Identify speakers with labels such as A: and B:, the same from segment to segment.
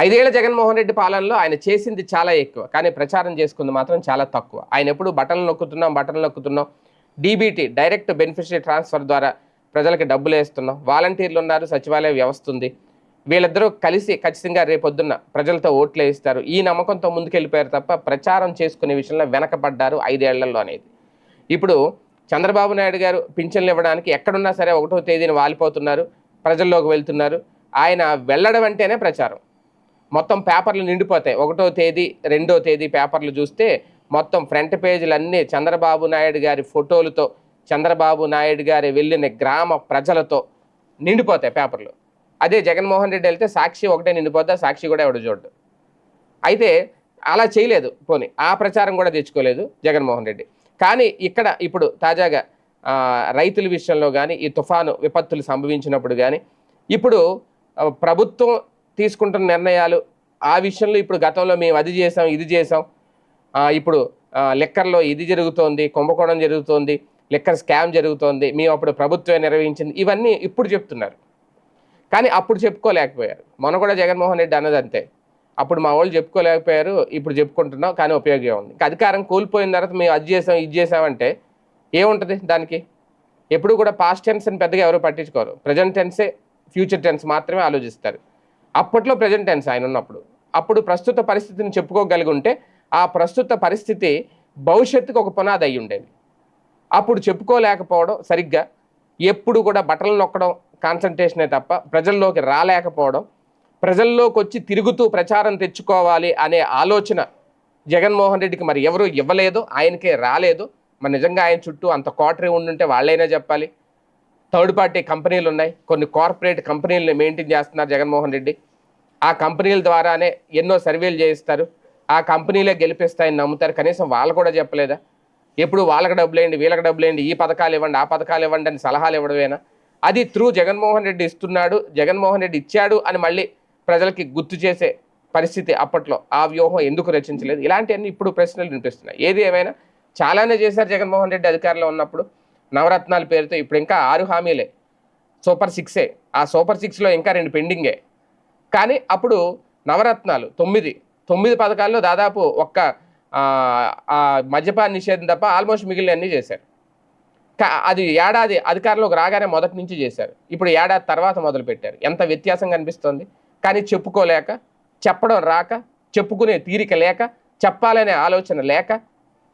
A: ఐదేళ్ళ జగన్మోహన్ రెడ్డి పాలనలో ఆయన చేసింది చాలా ఎక్కువ కానీ ప్రచారం చేసుకుంది మాత్రం చాలా తక్కువ. ఆయన ఎప్పుడు బటన్లు నొక్కుతున్నాం బటన్లు నొక్కుతున్నాం. డీబీటీ డైరెక్ట్ బెనిఫిషరీ ట్రాన్స్ఫర్ ద్వారా ప్రజలకు డబ్బులు వేస్తున్నాం. వాలంటీర్లు ఉన్నారు సచివాలయ వ్యవస్థ ఉంది. వీళ్ళిద్దరూ కలిసి ఖచ్చితంగా రేపొద్దున్న ప్రజలతో ఓట్లు వేయిస్తారు. ఈ నమ్మకంతో ముందుకెళ్ళిపోయారు తప్ప ప్రచారం చేసుకునే విషయంలో వెనకబడ్డారు ఐదేళ్ళలో అనేది. ఇప్పుడు చంద్రబాబు నాయుడు గారు పింఛన్లు ఇవ్వడానికి ఎక్కడున్నా సరే ఒకటో తేదీని వాలిపోతున్నారు ప్రజల్లోకి వెళ్తున్నారు. ఆయన వెళ్ళడం అంటేనే ప్రచారం. మొత్తం పేపర్లు నిండిపోతాయి. ఒకటో తేదీ రెండో తేదీ పేపర్లు చూస్తే మొత్తం ఫ్రంట్ పేజీలన్నీ చంద్రబాబు నాయుడు గారి ఫోటోలతో చంద్రబాబు నాయుడు గారి వెళ్ళిన గ్రామ ప్రజలతో నిండిపోతాయి పేపర్లు. అదే జగన్మోహన్ రెడ్డి వెళ్తే సాక్షి ఒకటే నిండిపోద్దా? సాక్షి కూడా ఎవడు చూడ్డు. అయితే అలా చేయలేదు పోనీ. ఆ ప్రచారం కూడా తెచ్చుకోలేదు జగన్మోహన్ రెడ్డి. కానీ ఇక్కడ ఇప్పుడు తాజాగా రైతుల విషయంలో కానీ ఈ తుఫాను విపత్తులు సంభవించినప్పుడు కానీ ఇప్పుడు ప్రభుత్వం తీసుకుంటున్న నిర్ణయాలు ఆ విషయంలో ఇప్పుడు గతంలో మేము అది చేసాం ఇది చేసాం ఇప్పుడు లెక్కర్లో ఇది జరుగుతోంది కుంభకోణం జరుగుతోంది లెక్కర్ స్కామ్ జరుగుతోంది మేము అప్పుడు ప్రభుత్వమే నిర్వహించింది ఇవన్నీ ఇప్పుడు చెప్తున్నారు. కానీ అప్పుడు చెప్పుకోలేకపోయారు. మొన్న కూడా జగన్మోహన్ రెడ్డి అన్నది అంతే. అప్పుడు మా వాళ్ళు చెప్పుకోలేకపోయారు ఇప్పుడు చెప్పుకుంటున్నాం కానీ ఉపయోగం ఉంది. ఇంకా అధికారం కోల్పోయిన తర్వాత మేము అది చేసాం ఇది చేసామంటే ఏముంటుంది దానికి? ఎప్పుడు కూడా పాస్ట్ టెన్స్ అని పెద్దగా ఎవరు పట్టించుకోరు. ప్రజెంట్ టెన్సే ఫ్యూచర్ టెన్స్ మాత్రమే ఆలోచిస్తారు. అప్పట్లో ప్రజెంట్ టెన్స్ ఆయన ఉన్నప్పుడు. అప్పుడు ప్రస్తుత పరిస్థితిని చెప్పుకోగలిగి ఉంటే ఆ ప్రస్తుత పరిస్థితి భవిష్యత్తుకు ఒక పునాది అయి ఉండేది. అప్పుడు చెప్పుకోలేకపోవడం సరిగ్గా ఎప్పుడు కూడా బట్టలు నొక్కడం కాన్సన్ట్రేషనే తప్ప ప్రజల్లోకి రాలేకపోవడం ప్రజల్లోకి వచ్చి తిరుగుతూ ప్రచారం తెచ్చుకోవాలి అనే ఆలోచన జగన్మోహన్ రెడ్డికి మరి ఎవరు ఇవ్వలేదు ఆయనకే రాలేదు. మరి నిజంగా ఆయన చుట్టూ అంత కోటరీ ఉండుంటే వాళ్ళైనా చెప్పాలి. థర్డ్ పార్టీ కంపెనీలు ఉన్నాయి. కొన్ని కార్పొరేట్ కంపెనీలను మెయింటైన్ చేస్తున్నారు జగన్మోహన్ రెడ్డి. ఆ కంపెనీల ద్వారానే ఎన్నో సర్వేలు చేయిస్తారు. ఆ కంపెనీలే గెలిపిస్తాయని నమ్ముతారు. కనీసం వాళ్ళు కూడా చెప్పలేదా? ఎప్పుడు వాళ్ళకి డబ్బులు వేయండి వీళ్ళకి డబ్బులు వేయండి ఈ పథకాలు ఇవ్వండి ఆ పథకాలు ఇవ్వండి అని సలహాలు ఇవ్వడమేనా? అది త్రూ జగన్మోహన్ రెడ్డి ఇస్తున్నాడు జగన్మోహన్ రెడ్డి ఇచ్చాడు అని మళ్ళీ ప్రజలకి గుర్తు చేసే పరిస్థితి అప్పట్లో. ఆ వ్యూహం ఎందుకు రచించలేదు? ఇలాంటివన్నీ ఇప్పుడు ప్రశ్నలు వినిపిస్తున్నాయి. ఏది ఏమైనా చాలానే చేశారు జగన్మోహన్ రెడ్డి అధికారంలో ఉన్నప్పుడు. నవరత్నాల పేరుతో ఇప్పుడు ఇంకా ఆరు హామీలే. సూపర్ సిక్సే. ఆ సూపర్ సిక్స్లో ఇంకా రెండు పెండింగే. కానీ అప్పుడు నవరత్నాలు తొమ్మిది. తొమ్మిది పథకాల్లో దాదాపు ఒక్క మద్యపాన నిషేధం తప్ప ఆల్మోస్ట్ మిగిలిన అన్నీ చేశారు. కా- అది ఏడాది అధికారంలోకి రాగానే మొదటి నుంచి చేశారు. ఇప్పుడు ఏడాది తర్వాత మొదలు పెట్టారు. ఎంత వ్యత్యాసం కనిపిస్తుంది కానీ చెప్పుకోలేక చెప్పడం రాక చెప్పుకునే తీరిక లేక చెప్పాలనే ఆలోచన లేక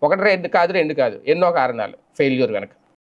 A: ఒకటి రెండు కాదు రెండు కాదు ఎన్నో కారణాలు. ఫెయిల్యూర్ కనుక